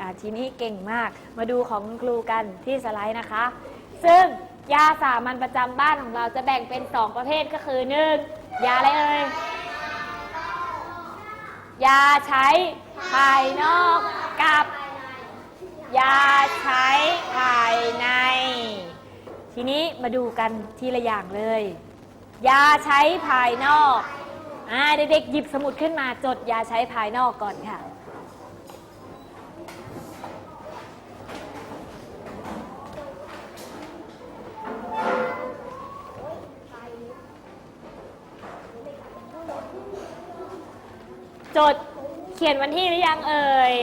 อ่าทีนี้เก่งมาก มาดูของคุณครูกันที่สไลด์นะคะ ซึ่งยาสามัญประจำบ้านของเราจะแบ่งเป็น 2 ประเภทก็คือ 1. ยาอะไรเอ่ย ยาใช้ภายนอกกับ ยาใช้ภายใน ทีนี้มาดูกันทีละอย่างเลย ยาใช้ภายนอกอ่าเด็กๆหยิบสมุดขึ้นมาจดยาใช้ภายนอกก่อนค่ะ จดเขียนวันที่หรือยังเอ่ย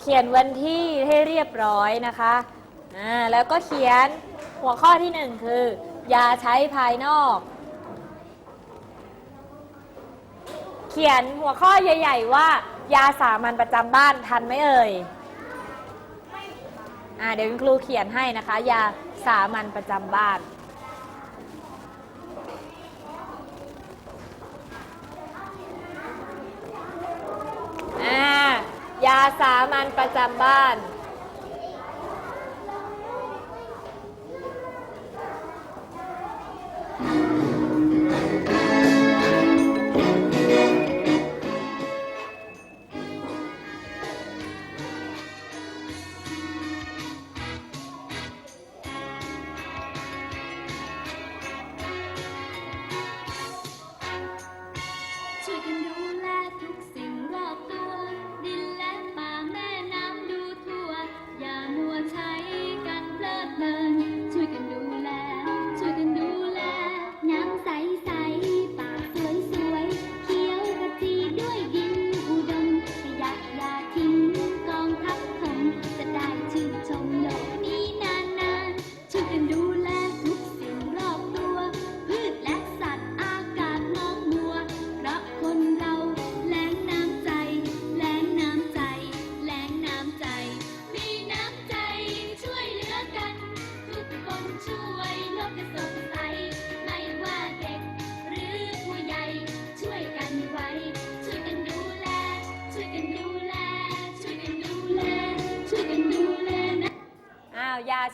เขียนวันที่ให้เรียบร้อยนะคะอ่าแล้วก็เขียนหัวข้อที่หนึ่งคือ ยาใช้ภายนอก เขียนหัวข้อใหญ่ ๆ ว่ายาสามัญประจำบ้านทันไหมเอ่ย อ่าเดี๋ยวคุณครูเขียนให้นะคะ ยาสามัญประจำบ้าน อ่ายาสามัญประจำบ้าน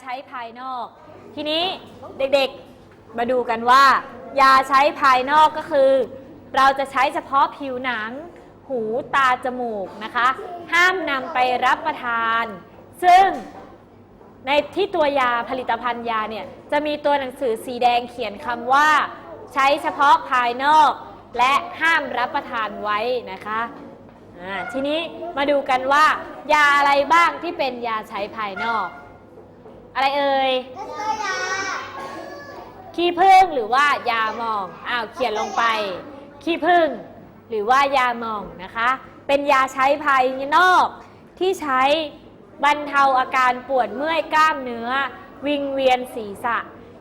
ใช้ภายนอก ทีนี้เด็กๆมาดูกันว่า ยาใช้ภายนอกก็คือ เราจะใช้เฉพาะผิวหนัง หูตาจมูกนะคะ ห้ามนำไปรับประทาน ซึ่งในที่ตัวยาผลิตภัณฑ์ยาเนี่ยจะมีตัวหนังสือสีแดงเขียนคำว่า ใช้เฉพาะภายนอก และห้ามรับประทานไว้นะคะทีนี้มาดูกันว่ายาอะไรบ้างที่เป็นยาใช้ภายนอก อะไรเอ่ยขี้ผึ้งหรือว่ายาหมองอ้าวเขียนลงไปขี้ผึ้งหรือว่ายาหมองนะคะ เป็นยาใช้ภายนอก ที่ใช้บรรเทาอาการปวดเมื่อยกล้ามเนื้อ วิงเวียนศีรษะ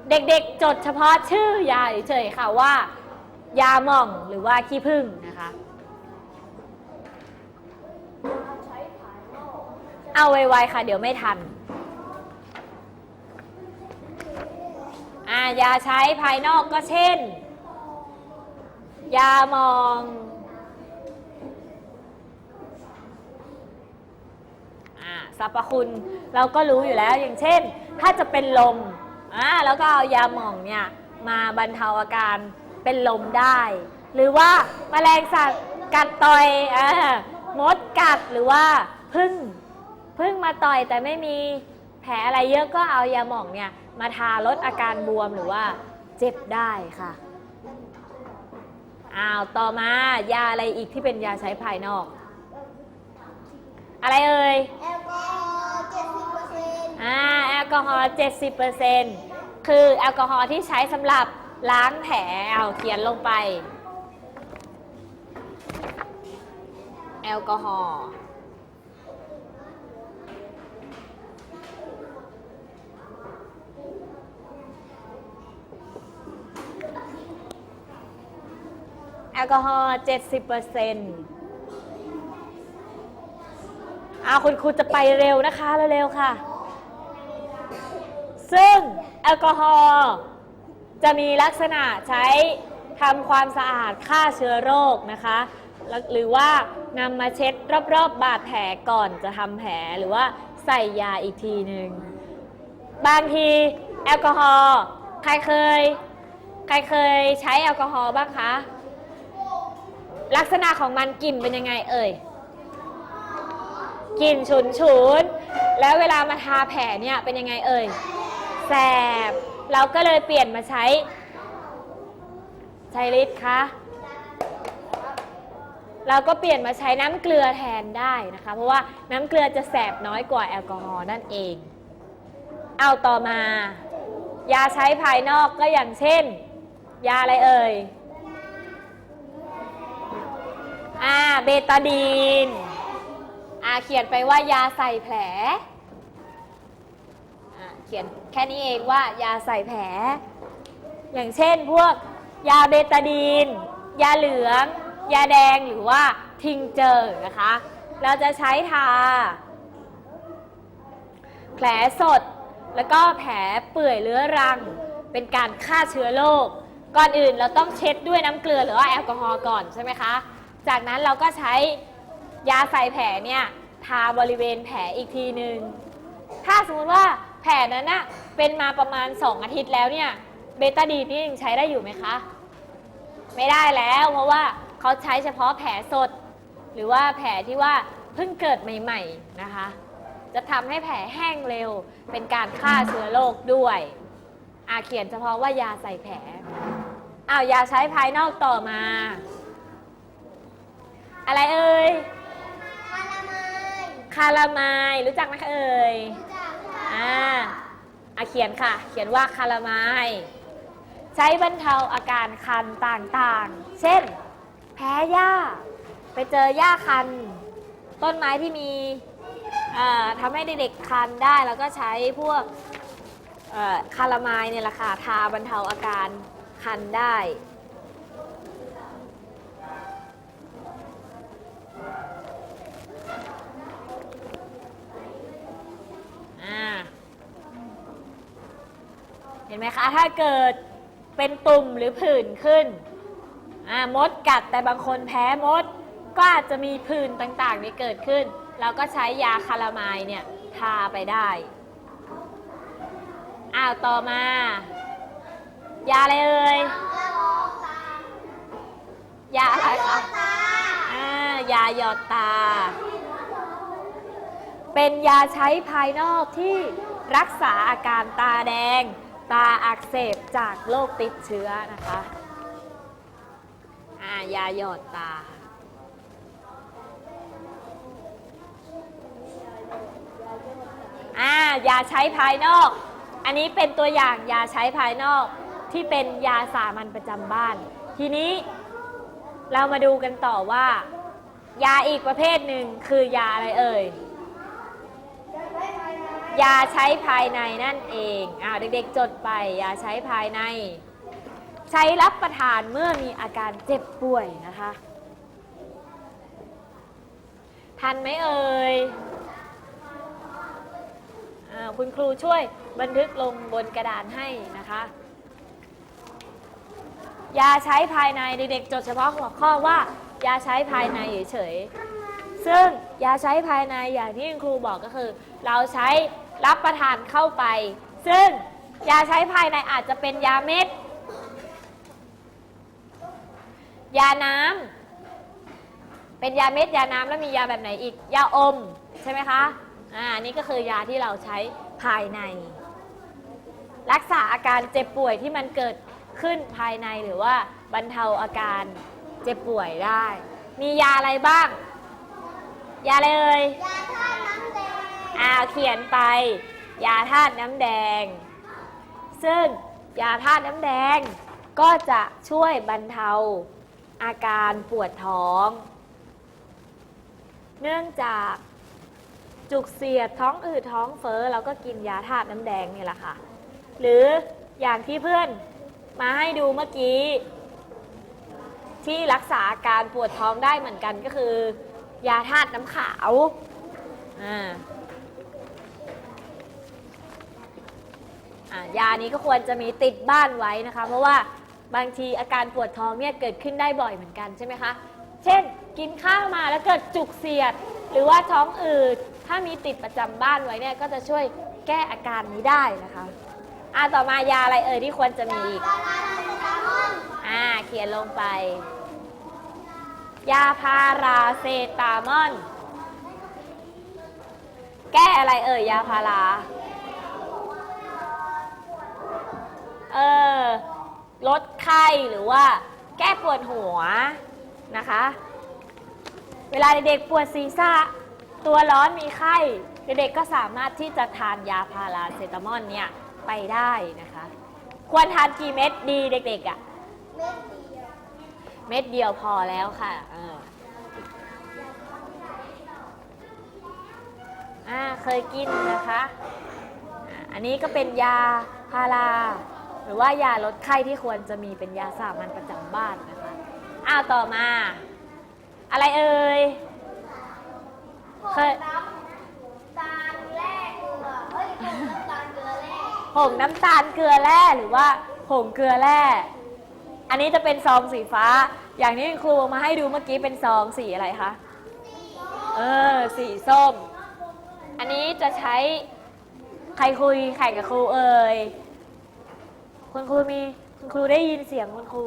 เด็กๆ จดเฉพาะชื่อยาเฉยๆค่ะว่า ยาหม่องหรือว่าขี้ผึ้งนะคะเอาไวๆค่ะ เดี๋ยวไม่ทัน อ่า ยาใช้ภายนอกก็เช่น ยามองอ่าสรรพคุณเราก็รู้อยู่แล้วอย่างเช่น ถ้าจะเป็นลมอ่าแล้วก็เอายาหม่องเนี่ยมาบรรเทาอาการเป็นลมได้ หรือว่าแมลงสัตว์กัดต่อยอ่ามดกัดหรือว่าพึ่งพึ่งมาต่อยแต่ไม่มี แผลอะไรเยอะก็เอายาหม่องเนี่ยมาทาลดอาการบวมหรือว่าเจ็บได้ค่ะอ้าวต่อมายาอะไรอีกที่เป็นยาใช้ภายนอก อะไรเอ่ยแอลกอฮอล์เจ็ดสิบเปอร์เซ็นต์อ่าแอลกอฮอล์70%คือแอลกอฮอล์ที่ใช้สำหรับล้างแผลเอาเขียนลงไป แอลกอฮอล์ แอลกอฮอล์70%อาคุณครูจะไปเร็วนะคะ เร็วๆค่ะ ซึ่งแอลกอฮอล์จะมีลักษณะใช้ทำความสะอาดฆ่าเชื้อโรคนะคะ หรือว่านำมาเช็ดรอบๆบบาดแผลก่อนจะทำแผลหรือว่าใส่ยาอีกทีหนึ่งบางทีแอลกอฮอล์ใครเคย ใครเคยใช้แอลกอฮอล์บ้างคะ ลักษณะของมันกลิ่นเป็นยังไงเอ่ยกลิ่นฉุนฉุนแล้วเวลามาทาแผลเนี่ยเป็นยังไงเอ่ยแสบเราก็เลยเปลี่ยนมาใช้ใช้ลิตคะเราก็เปลี่ยนมาใช้น้ำเกลือแทนได้นะคะ เพราะว่าน้ำเกลือจะแสบน้อยกว่าแอลกอฮอล์นั่นเอง เอาต่อมา ยาใช้ภายนอกก็อย่างเช่น ยาอะไรเอ่ย อ่าเบตาดีนอ่าเขียนไปว่ายาใส่แผลอ่าเขียนแค่นี้เองว่ายาใส่แผล อย่างเช่นพวกยาเบตาดีน ยาเหลือง ยาแดงหรือว่าทิงเจอร์นะคะ เราจะใช้ทา แผลสดแล้วก็แผลเปื่อยเรื้อรัง เป็นการฆ่าเชื้อโรคก่อนอื่นเราต้องเช็ดด้วยน้ำเกลือหรือว่าแอลกอฮอล์ก่อนใช่ไหมคะ จากนั้นเราก็ใช้ยาใส่แผลเนี่ยทาบริเวณแผลอีกทีหนึ่งถ้าสมมติว่าแผลนั้นนะเป็นมาประมาณ 2 อาทิตย์แล้วเนี่ยเบตาดีนนี่ยังใช้ได้อยู่ไหมคะ ไม่ได้แล้วเพราะว่าเขาใช้เฉพาะแผลสด หรือว่าแผลที่ว่าเพิ่งเกิดใหม่ ๆนะคะ จะทำให้แผลแห้งเร็ว เป็นการฆ่าเชื้อโรคด้วยอาเขียนเฉพาะว่ายาใส่แผลอ้าวยาใช้ภายนอกต่อมา อะไรเอ่ย คาราเมลคาราไมายรู้จักไหมคะเอ่ย รู้จักค่ะอ่าอาเขียนค่ะ เขียนว่าคาราไมายใช้บรรเทาอาการคันต่างๆ เช่น แพ้หญ้า ไปเจอหญ้าคัน ต้นไม้ที่มีเอ่อทำให้เด็กๆคันได้แล้วก็ใช้พวกเอ่อคาราไมายเนี่ยแหละค่ะทาบรรเทาอาการคันได้ อ่า เห็นไหมคะ ถ้าเกิดเป็นตุ่มหรือผื่นขึ้น อ่า มดกัดแต่บางคนแพ้มด ก็อาจจะมีผื่นต่างๆนี้เกิดขึ้น เราก็ใช้ยาคาราไมายเนี่ยทาไปได้ อ้าว ต่อมา ยาอะไรเอ่ย ยาอะไรคะอ่า ยาหยอดตา เป็นยาใช้ภายนอกที่รักษาอาการตาแดง ตาอักเสบจากโรคติดเชื้อนะคะอ่ายาหยอดตา อ่ายาใช้ภายนอก อันนี้เป็นตัวอย่างยาใช้ภายนอกที่เป็นยาสามัญประจำบ้าน ทีนี้เรามาดูกันต่อว่า ยาอีกประเภทหนึ่งคือยาอะไรเอ่ย ยาใช้ภายในนั่นเองอ้าวเด็กๆจดไป ยาใช้ภายใน ใช้รับประทานเมื่อมีอาการเจ็บป่วยนะคะ ทันไหมเอ่ยอ่าคุณครูช่วยบันทึกลงบนกระดานให้นะคะ ยาใช้ภายในเด็กๆจดเฉพาะหัวข้อว่า ยาใช้ภายในเฉยๆซึ่งยาใช้ภายในอย่างที่คุณครูบอกก็คือ เราใช้ รับประทานเข้าไป ซึ่งยาใช้ภายในอาจจะเป็นยาเม็ด ยาน้ำเป็นยาเม็ดยาน้ำแล้วมียาแบบไหนอีก ยาอม ใช่ไหมคะอ่านี่ก็คือยาที่เราใช้ภายใน รักษาอาการเจ็บป่วยที่มันเกิดขึ้นภายในหรือว่าบรรเทาอาการเจ็บป่วยได้ มียาอะไรบ้าง ยาอะไรเอ่ยยาทาน้ำแดง อ่าเขียนไป ยาธาตุน้ำแดง ซึ่งยาธาตุน้ำแดง ก็จะช่วยบรรเทา อาการปวดท้อง เนื่องจากจุกเสียดท้องอืดท้องเฟ้อเราก็กินยาธาตุน้ำแดงนี่แหละค่ะ หรืออย่างที่เพื่อนมาให้ดูเมื่อกี้ ที่รักษาอาการปวดท้องได้เหมือนกันก็คือ ยาธาตุน้ำขาวอ่า อ่า ยานี้ก็ควรจะมีติดบ้านไว้นะคะ เพราะว่าบางทีอาการปวดท้องเนี่ยเกิดขึ้นได้บ่อยเหมือนกันใช่ไหมคะ เช่น กินข้าวมาแล้วเกิดจุกเสียด หรือว่าท้องอืด ถ้ามีติดประจำบ้านไว้เนี่ยก็จะช่วยแก้อาการนี้ได้นะคะอ่าต่อมายาอะไรเอ่ยที่ควรจะมีอีกพาราเซตามอลอ่าเขียนลงไป ยาพาราเซตามอลแก้อะไรเอ่ยยาพารา เออลดไข้หรือว่าแก้ปวดหัวนะคะ เวลาเด็กๆปวดศีรษะตัวร้อนมีไข้ เด็กๆก็สามารถที่จะทานยาพาราเซตามอลเนี่ยไปได้นะคะ ควรทานกี่เม็ดดีเด็กๆอะ่ะเม็ดเดียวเม็ดเดียวพอแล้วค่ะเอออ่าเคยกินนะคะ อันนี้ก็เป็นยาพารา หรือว่ายาลดไข้ที่ควรจะมีเป็นยาสามัญประจำบ้านนะคะอ้าวต่อมา อะไรเอ่ยเคยน้ำตาลแร่เกลือเฮ้ยผงน้ำตาลเกลือแร่ผงน้ำตาลเกลือแร่หรือว่าผงเกลือแร่ อันนี้จะเป็นซองสีฟ้า อย่างที่คุณครูเอามาให้ดูเมื่อกี้เป็นซองสีอะไรคะ เออ สีส้ม อันนี้จะใช้ใครคุยแข่งกับครูเอ่ย คุณครูมีคุณครูได้ยินเสียงคุณครู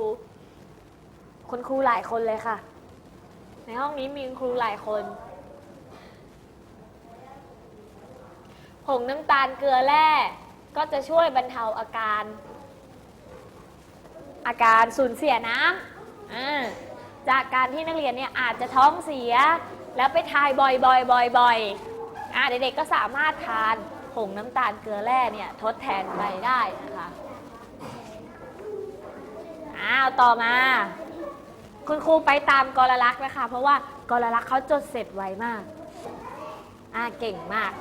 คุณครูหลายคนเลยค่ะ ในห้องนี้มีคุณครูหลายคนผงน้ำตาลเกลือแร่ก็จะช่วยบรรเทาอาการ อาการสูญเสียน้ำจากการที่นักเรียนเนี่ยอาจจะท้องเสีย แล้วไปทายบ่อยๆบ่อยๆอ่าเด็กๆก็สามารถทานผงน้ำตาลเกลือแร่เนี่ยทดแทนไปได้นะคะ อ้าวต่อมา คุณครูไปตามกรลักษณ์นะคะ เพราะว่ากรลักษณ์เขาจดเสร็จไวมากอ่าเก่งมาก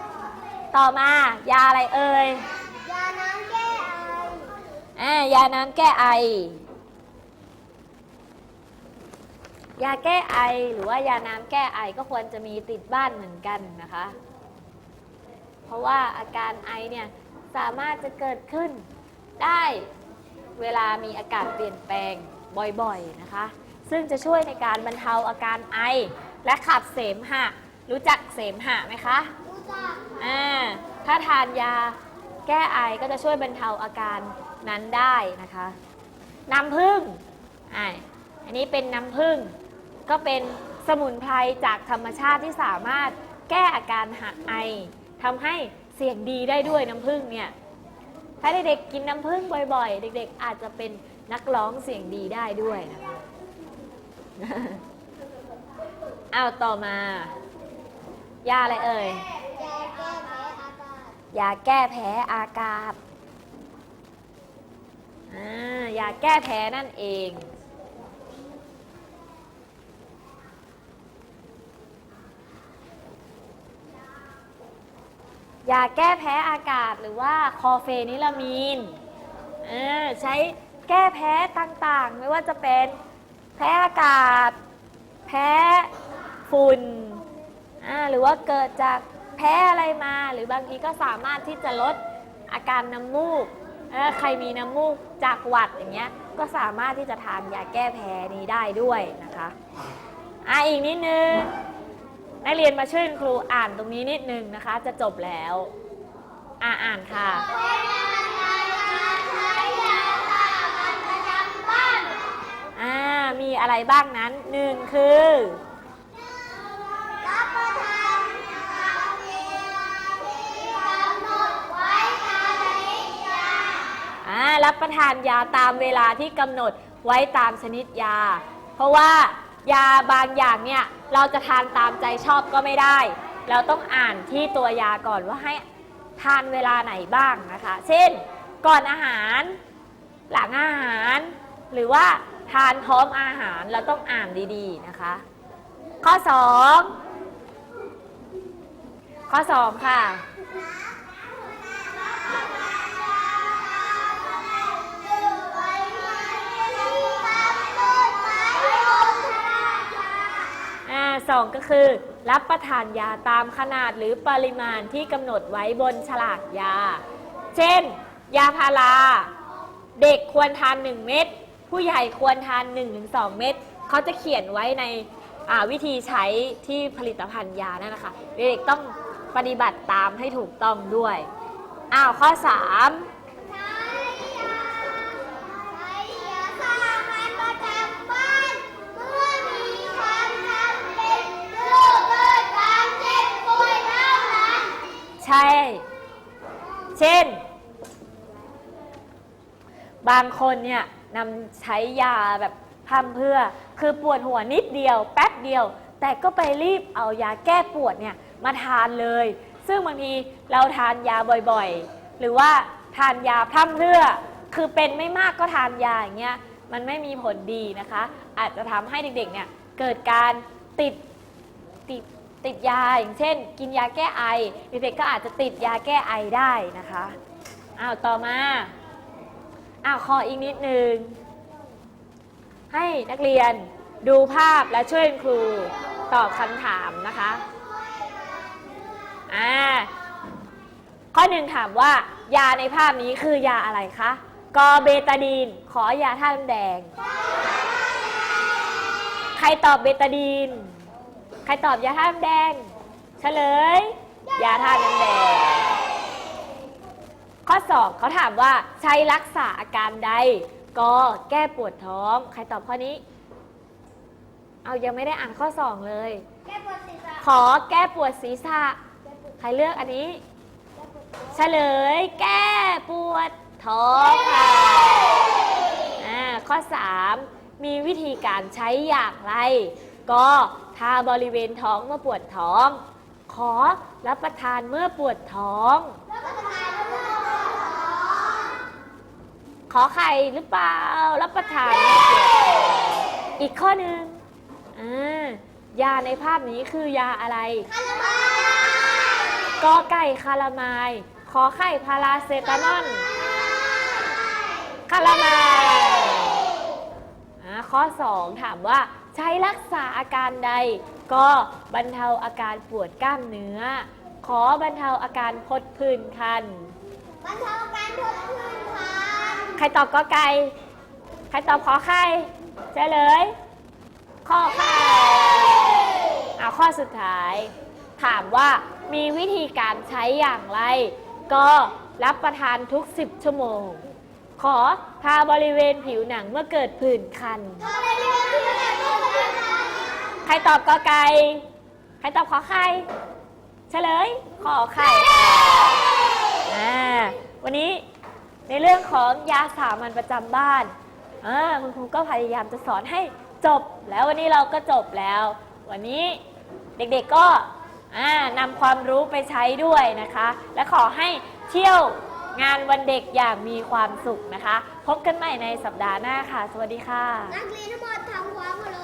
ต่อมายาอะไรเอ่ยยาน้ำแก้ไออ่ายาน้ำแก้ไอยาแก้ไอหรือว่ายาน้ำแก้ไอก็ควรจะมีติดบ้านเหมือนกันนะคะ เพราะว่าอาการไอเนี่ยสามารถจะเกิดขึ้นได้ เวลามีอากาศเปลี่ยนแปลงบ่อยๆนะคะ ซึ่งจะช่วยในการบรรเทาอาการไอ และขับเสมหะ รู้จักเสมหะไหมคะรู้จักอ่าถ้าทานยาแก้ไอก็จะช่วยบรรเทาอาการนั้นได้นะคะน้ำผึ้งอ่าอันนี้เป็นน้ำผึ้งก็เป็นสมุนไพรจากธรรมชาติที่สามารถแก้อาการหะไอทำให้เสียงดีได้ด้วยน้ำผึ้งเนี่ย ถ้าเด็กๆกินน้ำผึ้งบ่อย ๆ เด็ก ๆ อาจจะเป็นนักร้องเสียงดีได้ด้วยนะคะเอาต่อมา ยาอะไรเอ่ย ยาแก้แพ้อากาศยาแก้แพ้อากาศอ่ายาแก้แพ้นั่นเอง ยาแก้แพ้อากาศหรือว่าคอเฟนิลามีนเออใช้แก้แพ้ต่างๆ ไม่ว่าจะเป็นแพ้อากาศ แพ้ฝุ่นหรือว่าเกิดจากแพ้อะไรมา หรือบางทีก็สามารถที่จะลดอาการน้ำมูกใครมีน้ำมูกจากหวัดอย่างเงี้ยก็สามารถที่จะทานยาแก้แพ้นี้ได้ด้วยนะคะอะอีกนิดนึง นักเรียนมาช่วยครูอ่านตรงนี้นิดนึงนะคะ จะจบแล้ว อ่าอ่านค่ะอ่ามีอะไรบ้างนั้นหนึ่งคือรับประทานตามเวลาที่กำหนดไว้ตามชนิดยาอ่ารับประทานยาตามเวลาที่กำหนดไว้ตามชนิดยา เพราะว่า ยาบางอย่างเนี่ยเราจะทานตามใจชอบก็ไม่ได้ เราต้องอ่านที่ตัวยาก่อนว่าให้ทานเวลาไหนบ้างนะคะ เช่น ก่อนอาหาร หลังอาหาร หรือว่าทานพร้อมอาหารเราต้องอ่านดีๆนะคะ ข้อ 2 ข้อ 2 ค่ะ อ่าสองก็คือ รับประทานยาตามขนาดหรือปริมาณที่กำหนดไว้บนฉลากยา เช่น ยาพารา เด็กควรทาน 1 เม็ดผู้ใหญ่ควรทาน 1-2 เม็ดเขาจะเขียนไว้ในวิธีใช้ที่ผลิตภัณฑ์ยานั่นนะคะเด็กต้องปฏิบัติตามให้ถูกต้องด้วย อ้าวข้อ 3 ใช้ยาใช้ยาสามัญประจำบ้านเมื่อมีความจำเป็นหรือเกิดการเจ็บป่วยเท่านั้น ใช่ เช่น บางคนเนี่ยนำใช้ยาแบบพร่ำเพื่อ คือปวดหัวนิดเดียว แป๊บเดียว แต่ก็ไปรีบเอายาแก้ปวดเนี่ยมาทานเลย ซึ่งบางทีเราทานยาบ่อยๆ หรือว่าทานยาพร่ำเพื่อ คือเป็นไม่มากก็ทานยาอย่างเงี้ย มันไม่มีผลดีนะคะ อาจจะทำให้เด็กๆเนี่ยเกิดการติดติด ติดยาอย่างเช่น กินยาแก้ไอมีเด็กก็อาจจะติดยาแก้ไอได้นะคะอ้าวต่อมาอ้าวขออีกนิดนึงให้นักเรียนดูภาพและช่วยคุณครูตอบคำถามนะคะอ่าข้อหนึ่งถามว่ายาในภาพนี้คือยาอะไรคะกอเบตาดีน ขอยาท่าน้ำแดง ใครตอบเบตาดีน ใครตอบยาท่าน้ำแดง เฉลย ยาท่าน้ำแดง ข้อ 2เขาถามว่าใช้รักษาอาการใดก็แก้ปวดท้อง ใครตอบข้อนี้ เอายังไม่ได้อ่านข้อ 2 เลย แก้ปวดศีรษะขอแก้ปวดศีรษะ ใครเลือกอันนี้ เฉลย แก้ปวดท้องค่ะอ่าข้อ 3 มีวิธีการใช้อย่างไร ก็ ทาบริเวณท้องเมื่อปวดท้อง ขอรับประทานเมื่อปวดท้องแล้วก็ทานเมื่อปวดท้อง ขอไข่หรือเปล่า รับประทานเมื่อปวดท้องอีกข้อหนึ่งอ่ายาในภาพนี้คือยาอะไรคาราบายกอไก่คาราไมาย ขอไข่พาราเซตามอลคาราไมายอ่าข้อ 2 ถามว่า ใช้รักษาอาการใด ก็บรรเทาอาการปวดกล้ามเนื้อ ขอบรรเทาอาการพดผื่นคัน บรรเทาการทดพื้นคัน ใครตอบกอไก่ ใครตอบขอไข่เฉลย ข้อไข่เอาข้อสุดท้าย ถามว่ามีวิธีการใช้อย่างไร ก็รับประทานทุก 10 ชั่วโมง ขอทาบริเวณผิวหนังเมื่อเกิดผื่นคัน ใครตอบกอไก่ ใครตอบขอไข่ เฉลย ขอไข่อ่าวันนี้ในเรื่องของยาสามัญประจำบ้านอ่าคุณครูก็พยายามจะสอนให้จบ แล้ววันนี้เราก็จบแล้ว วันนี้เด็กๆก็นำความรู้ไปใช้ด้วยนะคะ และขอให้เที่ยว งานวันเด็กอย่างมีความสุขนะคะ พบกันใหม่ในสัปดาห์หน้าค่ะ สวัสดีค่ะ นักเรียนทั้งหมดทำความเคาร